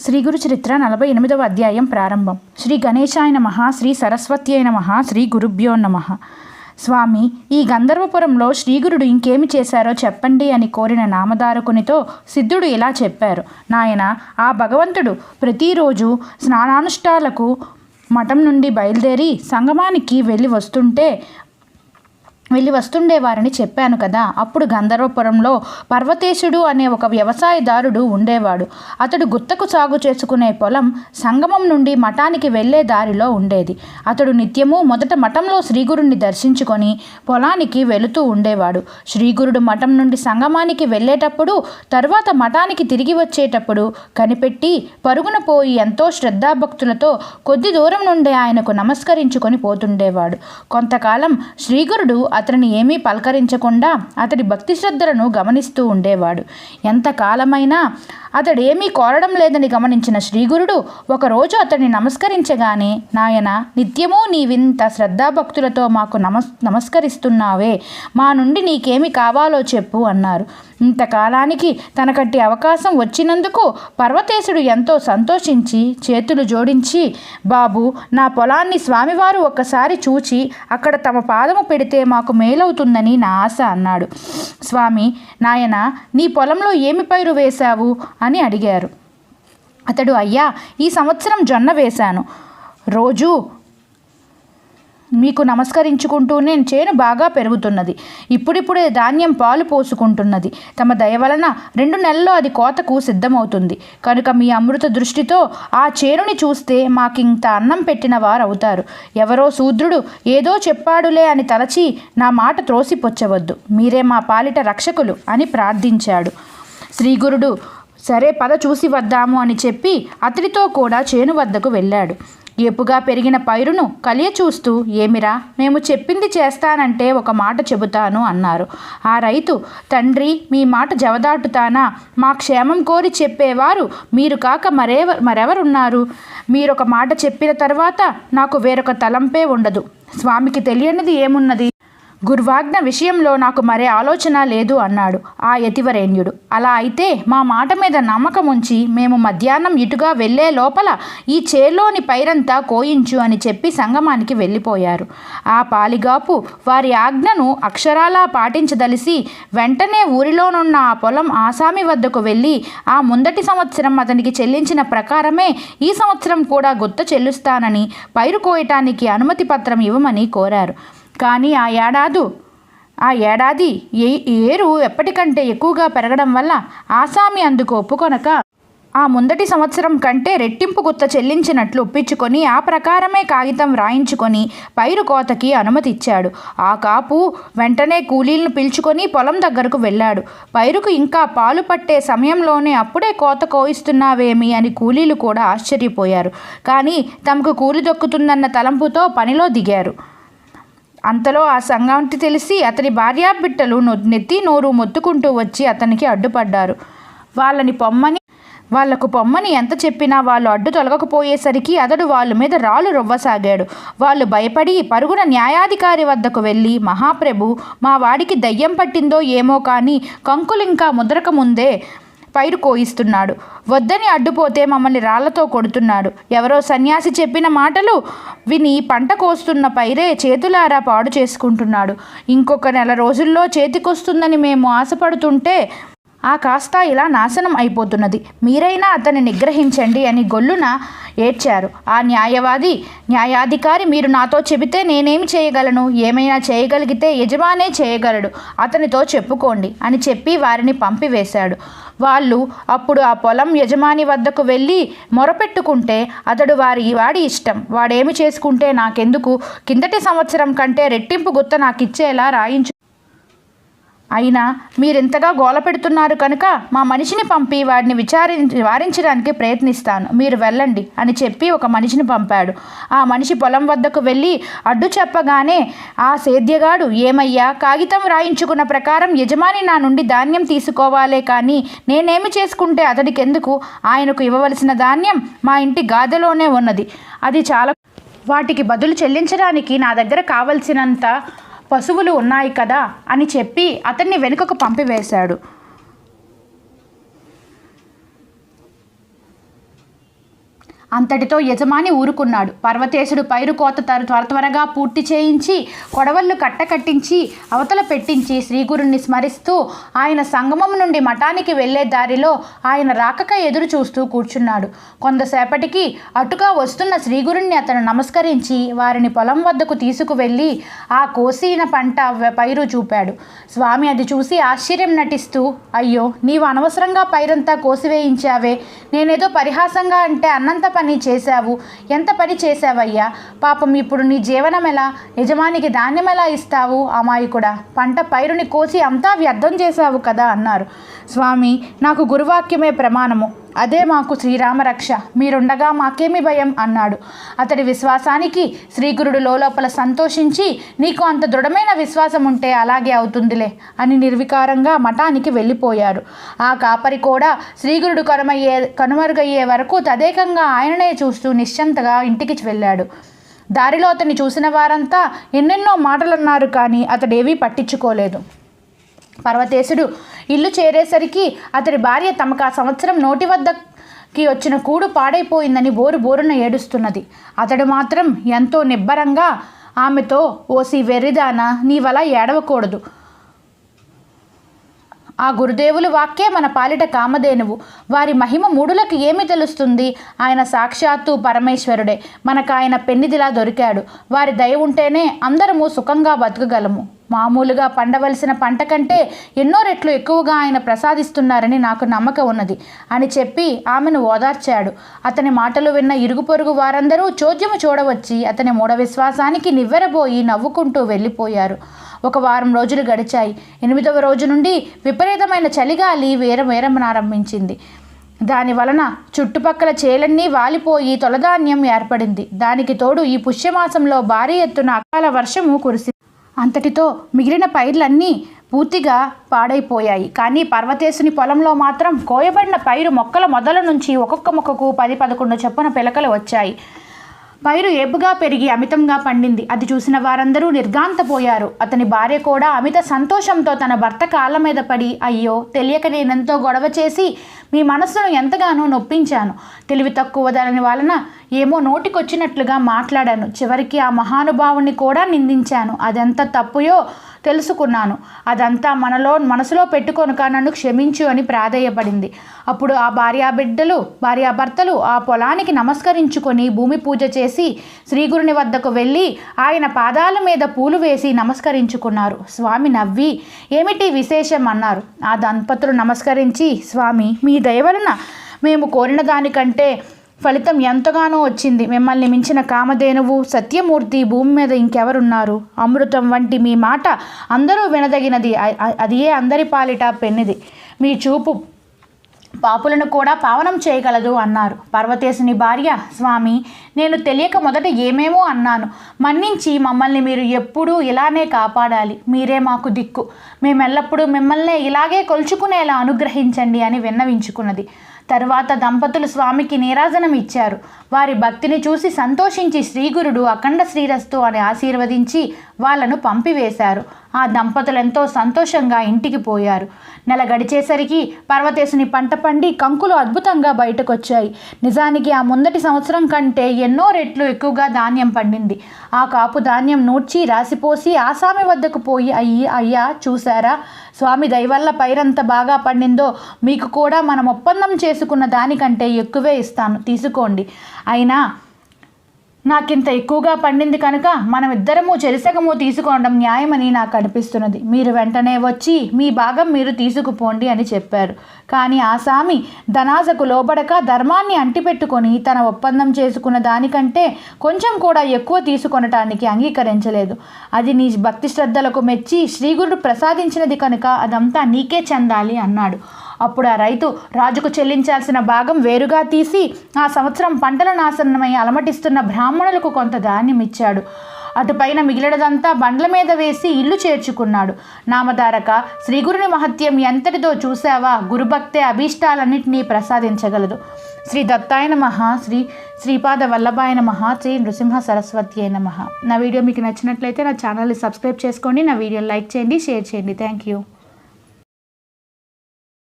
శ్రీ గురు చరిత్ర నలభై ఎనిమిదవ అధ్యాయం ప్రారంభం. శ్రీ గణేశాయ నమ శ్రీ సరస్వత్యై నమ శ్రీ గురుభ్యో నమ. స్వామి ఈ గంధర్వపురంలో శ్రీగురుడు ఇంకేమి చేశారో చెప్పండి అని కోరిన నామధారకునితో సిద్ధుడు ఇలా చెప్పారు. నాయన ఆ భగవంతుడు ప్రతిరోజు స్నానానుష్ఠాలకు మఠం నుండి బయలుదేరి సంగమానికి వెళ్ళి వస్తుంటే వెళ్ళి వస్తుండేవారని చెప్పాను కదా. అప్పుడు గంధర్వపురంలో పర్వతేశుడు అనే ఒక వ్యవసాయదారుడు ఉండేవాడు. అతడు గుత్తకు సాగు చేసుకునే పొలం సంగమం నుండి మఠానికి వెళ్ళే దారిలో ఉండేది. అతడు నిత్యము మొదట మఠంలో శ్రీగురుణ్ణి దర్శించుకొని పొలానికి వెళుతూ ఉండేవాడు. శ్రీగురుడు మఠం నుండి సంగమానికి వెళ్ళేటప్పుడు తర్వాత మఠానికి తిరిగి వచ్చేటప్పుడు కనిపెట్టి పరుగున పోయి ఎంతో శ్రద్ధాభక్తులతో కొద్ది దూరం నుండి ఆయనకు నమస్కరించుకొని పోతుండేవాడు. కొంతకాలం శ్రీగురుడు అతనిని ఏమీ పలకరించకుండా అతడి భక్తి శ్రద్ధలను గమనిస్తూ ఉండేవాడు. ఎంతకాలమైనా అతడు ఏమీ కోరడం లేదని గమనించిన శ్రీగురుడు ఒకరోజు అతడిని నమస్కరించగానే నాయన నిత్యము నీవింత శ్రద్ధాభక్తులతో మాకు నమస్ నమస్కరిస్తున్నావే. మా నుండి నీకేమి కావాలో చెప్పు అన్నారు. ఇంతకాలానికి తనకట్టి అవకాశం వచ్చినందుకు పర్వతేశుడు ఎంతో సంతోషించి చేతులు జోడించి బాబు నా పొలాన్ని స్వామివారు ఒక్కసారి చూచి అక్కడ తమ పాదము పెడితే మాకు మేలవుతుందని నా ఆశ అన్నాడు. స్వామి నాయన నీ పొలంలో ఏమి పైరు వేశావు? అని అడిగారు. అతడు అయ్యా ఈ సంవత్సరం జొన్న వేశాను. రోజు మీకు నమస్కరించుకుంటూ నేను చేను బాగా పెరుగుతున్నది. ఇప్పుడిప్పుడే ధాన్యం పాలు పోసుకుంటున్నది. తమ దయ వలన రెండు నెలల్లో అది కోతకు సిద్ధమవుతుంది. కనుక మీ అమృత దృష్టితో ఆ చేనుని చూస్తే మాకింత అన్నం పెట్టిన వారు అవుతారు ఎవరో శూద్రుడు ఏదో చెప్పాడులే అని తలచి నా మాట త్రోసిపొచ్చవద్దు. మీరే మా పాలిట రక్షకులు అని ప్రార్థించాడు. శ్రీగురుడు సరే పద చూసి వద్దాము అని చెప్పి అతడితో కూడా చేను వద్దకు వెళ్ళాడు. ఏపుగా పెరిగిన పైరును కలియ చూస్తూ ఏమిరా మేము చెప్పింది చేస్తానంటే ఒక మాట చెబుతాను అన్నారు. ఆ రైతు తండ్రి మీ మాట జవదాటుతానా? మా క్షేమం కోరి చెప్పేవారు మీరు కాక మరే మరెవరున్నారు? మీరొక మాట చెప్పిన తర్వాత నాకు వేరొక తలంపే ఉండదు. స్వామికి తెలియనిది ఏమున్నది? గుర్వాజ్ఞ విషయంలో నాకు మరే ఆలోచన లేదు అన్నాడు ఆ యతివరేణ్యుడు. అలా అయితే మా మాట మీద నమ్మకం ఉంచి మేము మధ్యాహ్నం ఇటుగా వెళ్ళే లోపల ఈ చేలోని పైరంతా కోయించు అని చెప్పి సంగమానికి వెళ్ళిపోయారు. ఆ పాలిగాపు వారి ఆజ్ఞను అక్షరాలా పాటించదలిసి వెంటనే ఊరిలోనున్న ఆ పొలం ఆసామి వద్దకు వెళ్ళి ఆ ముందటి సంవత్సరం అతనికి చెల్లించిన ప్రకారమే ఈ సంవత్సరం కూడా గుత్త చెల్లుస్తానని పైరు కోయటానికి అనుమతి పత్రం ఇవ్వమని కోరారు. కానీ ఆ ఏడాదు ఆ ఏడాది ఏ ఏరు ఎప్పటికంటే ఎక్కువగా పెరగడం వల్ల ఆసామి అందుకు ఒప్పుకొనక ఆ ముందటి సంవత్సరం కంటే రెట్టింపు గుత్త చెల్లించినట్లు ఒప్పించుకొని ఆ ప్రకారమే కాగితం రాయించుకొని పైరు కోతకి అనుమతి ఇచ్చాడు. ఆ కాపు వెంటనే కూలీలను పిలుచుకొని పొలం దగ్గరకు వెళ్ళాడు. పైరుకు ఇంకా పాలు పట్టే సమయంలోనే అప్పుడే కోత కోయిస్తున్నావేమి అని కూలీలు కూడా ఆశ్చర్యపోయారు. కానీ తమకు కూలి దొక్కుతుందన్న తలంపుతో పనిలో దిగారు. అంతలో ఆ సంగతి తెలిసి అతని భార్యాబిడ్డలు నొ- నెత్తి నోరు మొత్తుకుంటూ వచ్చి అతనికి అడ్డుపడ్డారు. వాళ్ళని పొమ్మని వాళ్ళకు పొమ్మని ఎంత చెప్పినా వాళ్ళు అడ్డు తొలగకపోయేసరికి అతడు వాళ్ళ మీద రాళ్ళు రొవ్వసాగాడు. వాళ్ళు భయపడి పరుగున న్యాయాధికారి వద్దకు వెళ్ళి మహాప్రభు మా వాడికి దయ్యం పట్టిందో ఏమో కానీ కంకులింకా ముద్రక ముందే పైరు కోయిస్తున్నాడు. వద్దని అడ్డుపోతే మమ్మల్ని రాళ్ళతో కొడుతున్నాడు. ఎవరో సన్యాసి చెప్పిన మాటలు విని పంట కోస్తున్న పైరే చేతులారా పాడు చేసుకుంటున్నాడు. ఇంకొక నెల రోజుల్లో చేతికొస్తుందని మేము ఆశపడుతుంటే ఆ కాస్త ఇలా నాశనం అయిపోతున్నది. మీరైనా అతన్ని నిగ్రహించండి అని గొల్లున ఏడ్చారు. ఆ న్యాయవాది న్యాయాధికారి మీరు నాతో చెబితే నేనేమి చేయగలను? ఏమైనా చేయగలిగితే యజమానే చేయగలడు. అతనితో చెప్పుకోండి అని చెప్పి వారిని పంపివేశాడు. వాళ్ళు అప్పుడు ఆ పొలం యజమాని వద్దకు వెళ్ళి మొరపెట్టుకుంటే అతడు వారి వాడి ఇష్టం. వాడేమి చేసుకుంటే నాకెందుకు? కిందటి సంవత్సరం కంటే రెట్టింపు గుత్త నాకు ఇచ్చేలా రాయించు అయినా మీరింతగా గోల పెడుతున్నారు కనుక మా మనిషిని పంపి వాడిని విచారించి వారించడానికి ప్రయత్నిస్తాను. మీరు వెళ్ళండి అని చెప్పి ఒక మనిషిని పంపాడు. ఆ మనిషి పొలం వద్దకు వెళ్ళి అడ్డు చెప్పగానే ఆ సేద్యగాడు ఏమయ్యా? కాగితం రాయించుకున్న ప్రకారం యజమాని నా నుండి ధాన్యం తీసుకోవాలే కానీ నేనేమి చేసుకుంటే అతడికెందుకు? ఆయనకు ఇవ్వవలసిన ధాన్యం మా ఇంటి గాదెలోనే ఉన్నది. అది చాలా వాటికి బదులు చెల్లించడానికి నా దగ్గర కావలసినంత పశువులు ఉన్నాయి కదా అని చెప్పి అతన్ని వెనుకకు పంపివేశాడు. అంతటితో యజమాని ఊరుకున్నాడు. పర్వతేశుడు పైరు కోత తర త్వర త్వరగా పూర్తి చేయించి కొడవళ్ళు కట్టకట్టించి అవతల పెట్టించి శ్రీగురుణ్ణి స్మరిస్తూ ఆయన సంగమం నుండి మఠానికి వెళ్ళే దారిలో ఆయన రాకక ఎదురు చూస్తూ కూర్చున్నాడు. కొంతసేపటికి అటుగా వస్తున్న శ్రీగురుణ్ణి అతను నమస్కరించి వారిని పొలం వద్దకు తీసుకువెళ్ళి ఆ కోసిన పంట పైరు చూపాడు. స్వామి అది చూసి ఆశ్చర్యం నటిస్తూ అయ్యో నీవు అనవసరంగా పైరంతా కోసివేయించావే. నేనేదో పరిహాసంగా అంటే అన్నంత పని చేశావు? ఎంత పని చేశావయ్యా? పాపం ఇప్పుడు నీ జీవనం ఎలా? యజమానికి ధాన్యం ఎలా ఇస్తావు? అమాయకుడా పంట పైరుని కోసి అంతా వ్యర్థం చేశావు కదా అన్నారు. స్వామి నాకు గురువాక్యమే ప్రమాణము. అదే మాకు శ్రీరామ రక్ష. మీరుండగా మాకేమి భయం? అన్నాడు. అతడి విశ్వాసానికి శ్రీగురుడు లోపల సంతోషించి నీకు అంత దృఢమైన విశ్వాసం ఉంటే అలాగే అవుతుందిలే అని నిర్వికారంగా మఠానికి వెళ్ళిపోయారు. ఆ కాపరి కూడా శ్రీగురుడు కనుమయ్యే కనుమరుగయ్యే వరకు తదేకంగా ఆయననే చూస్తూ నిశ్చంతగా ఇంటికి వెళ్ళాడు. దారిలో అతన్ని చూసిన వారంతా ఎన్నెన్నో మాటలున్నారు కానీ అతడేవీ పట్టించుకోలేదు. పర్వతేశుడు ఇల్లు చేరేసరికి అతడి భార్య తమకు ఆ సంవత్సరం నోటి వద్దకి వచ్చిన కూడు పాడైపోయిందని బోరు బోరున ఏడుస్తున్నది. అతడు మాత్రం ఎంతో నిబ్బరంగా ఆమెతో ఓసి వెర్రిదానా నీవలా ఏడవకూడదు. ఆ గురుదేవులు వాక్యే మన పాలిట కామధేనువు. వారి మహిమ మూడులకు ఏమి తెలుస్తుంది? ఆయన సాక్షాత్తు పరమేశ్వరుడే. మనకు ఆయన పెన్నిదిలా దొరికాడు. వారి దయ ఉంటేనే అందరము సుఖంగా బతకగలము. మామూలుగా పండవలసిన పంట కంటే ఎన్నో రెట్లు ఎక్కువగా ఆయన ప్రసాదిస్తున్నారని నాకు నమ్మకం ఉన్నది అని చెప్పి ఆమెను ఓదార్చాడు. అతని మాటలు విన్న ఇరుగు పొరుగు వారందరూ చోద్యము చూడవచ్చి అతని మూఢ విశ్వాసానికి నివ్వెరబోయి నవ్వుకుంటూ వెళ్ళిపోయారు. ఒక వారం రోజులు గడిచాయి. ఎనిమిదవ రోజు నుండి విపరీతమైన చలిగాలి వేరమేరమనారంభించింది దాని వలన చుట్టుపక్కల చేలన్నీ వాలిపోయి తొలధాన్యం ఏర్పడింది. దానికి తోడు ఈ పుష్యమాసంలో భారీ ఎత్తున అకాల వర్షము కురిసింది అంతటితో మిగిలిన పైర్లన్నీ పూర్తిగా పాడైపోయాయి. కానీ పర్వతేశుని పొలంలో మాత్రం కోయబడిన పైరు మొక్కల మొదల నుంచి ఒక్కొక్క మొక్కకు పది పదకొండు చొప్పున పిలకలు వచ్చాయి. పైరు ఏపుగా పెరిగి అమితంగా పండింది. అది చూసిన వారందరూ నిర్గాంతపోయారు అతని భార్య కూడా అమిత సంతోషంతో తన భర్త కాళ్ళ మీద పడి అయ్యో తెలియక నేనెంతో గొడవ చేసి మీ మనసును ఎంతగానో నొప్పించాను. తెలివి తక్కువ దాని వలన ఏమో నోటికొచ్చినట్లుగా మాట్లాడాను. చివరికి ఆ మహానుభావుని కూడా నిందించాను. అదెంత తప్పుయో తెలుసుకున్నాను. అదంతా మనలో మనసులో పెట్టుకొనుక నన్ను క్షమించు అని ప్రాధేయపడింది. అప్పుడు ఆ భార్యాబిడ్డలు భార్యాభర్తలు ఆ పొలానికి నమస్కరించుకొని భూమి పూజ చేసి శ్రీగురుని వద్దకు వెళ్ళి ఆయన పాదాల మీద పూలు వేసి నమస్కరించుకున్నారు. స్వామి నవ్వి ఏమిటి విశేషం? అన్నారు. ఆ దంపతులు నమస్కరించి స్వామి మీ దయ వలన మేము కోరిన దానికంటే ఫలితం ఎంతగానో వచ్చింది. మిమ్మల్ని మించిన కామధేనువు సత్యమూర్తి భూమి మీద ఇంకెవరున్నారు? అమృతం వంటి మీ మాట అందరూ వినదగినది. అది ఏ అదియే అందరి పాలిట పెన్నిది. మీ చూపు పాపులను కూడా పావనం చేయగలదు అన్నారు. పర్వతేశుని భార్య స్వామి నేను తెలియక మొదట ఏమేమో అన్నాను. మన్నించి మమ్మల్ని మీరు ఎప్పుడూ ఇలానే కాపాడాలి. మీరే మాకు దిక్కు. మేమెల్లప్పుడూ మిమ్మల్నే ఇలాగే కొలుచుకునేలా అనుగ్రహించండి అని విన్నవించుకున్నది. తరువాత దంపతులు స్వామికి నీరాజనం ఇచ్చారు. వారి భక్తిని చూసి సంతోషించి శ్రీగురుడు అఖండ శ్రీరస్తు అని ఆశీర్వదించి వాళ్ళను పంపివేశారు. ఆ దంపతులు ఎంతో సంతోషంగా ఇంటికి పోయారు. నెల గడిచేసరికి పర్వతేశుని పంట పండి కంకులు అద్భుతంగా బయటకొచ్చాయి. నిజానికి ఆ ముందటి సంవత్సరం కంటే ఎన్నో రెట్లు ఎక్కువగా ధాన్యం పండింది. ఆ కాపు ధాన్యం నూడ్చి రాసిపోసి ఆసామి వద్దకు పోయి అయ్యి అయ్యా చూసారా స్వామి దయవల్ల పైరంత బాగా పండిందో మీకు కూడా మనం ఒప్పందం చేసుకున్న దానికంటే ఎక్కువే ఇస్తాను. తీసుకోండి. అయినా నాకింత ఎక్కువగా పండింది కనుక మనమిద్దరము చెరిసగము తీసుకోవడం న్యాయమని నాకు అనిపిస్తున్నది మీరు వెంటనే వచ్చి మీ భాగం మీరు తీసుకుపోండి అని చెప్పారు. కానీ ఆ సామి ధనాసకు లోబడక ధర్మాన్ని అంటిపెట్టుకొని తన ఒప్పందం చేసుకున్న దానికంటే కొంచెం కూడా ఎక్కువ తీసుకొనటానికి అంగీకరించలేదు. అది నీ భక్తి శ్రద్ధలకు మెచ్చి శ్రీగురుడు ప్రసాదించినది కనుక అదంతా నీకే చెందాలి అన్నాడు. అప్పుడు ఆ రైతు రాజుకు చెల్లించాల్సిన భాగం వేరుగా తీసి ఆ సంవత్సరం పంటల నాశనమై అలమటిస్తున్న బ్రాహ్మణులకు కొంత ధాన్యం ఇచ్చాడు అటుపైన మిగిలినదంతా బండ్ల మీద వేసి ఇల్లు చేర్చుకున్నాడు. నామధారక శ్రీగురుని మహత్యం ఎంతటిదో చూసావా గురుభక్తే అభీష్టాలన్నింటినీ ప్రసాదించగలదు. శ్రీ దత్తాయ నమః శ్రీ శ్రీపాద వల్లభాయ నమః శ్రీ నృసింహ సరస్వతి అయిన నా వీడియో మీకు నచ్చినట్లయితే నా ఛానల్ని సబ్స్క్రైబ్ చేసుకోండి నా వీడియోని లైక్ చేయండి షేర్ చేయండి. Thank you.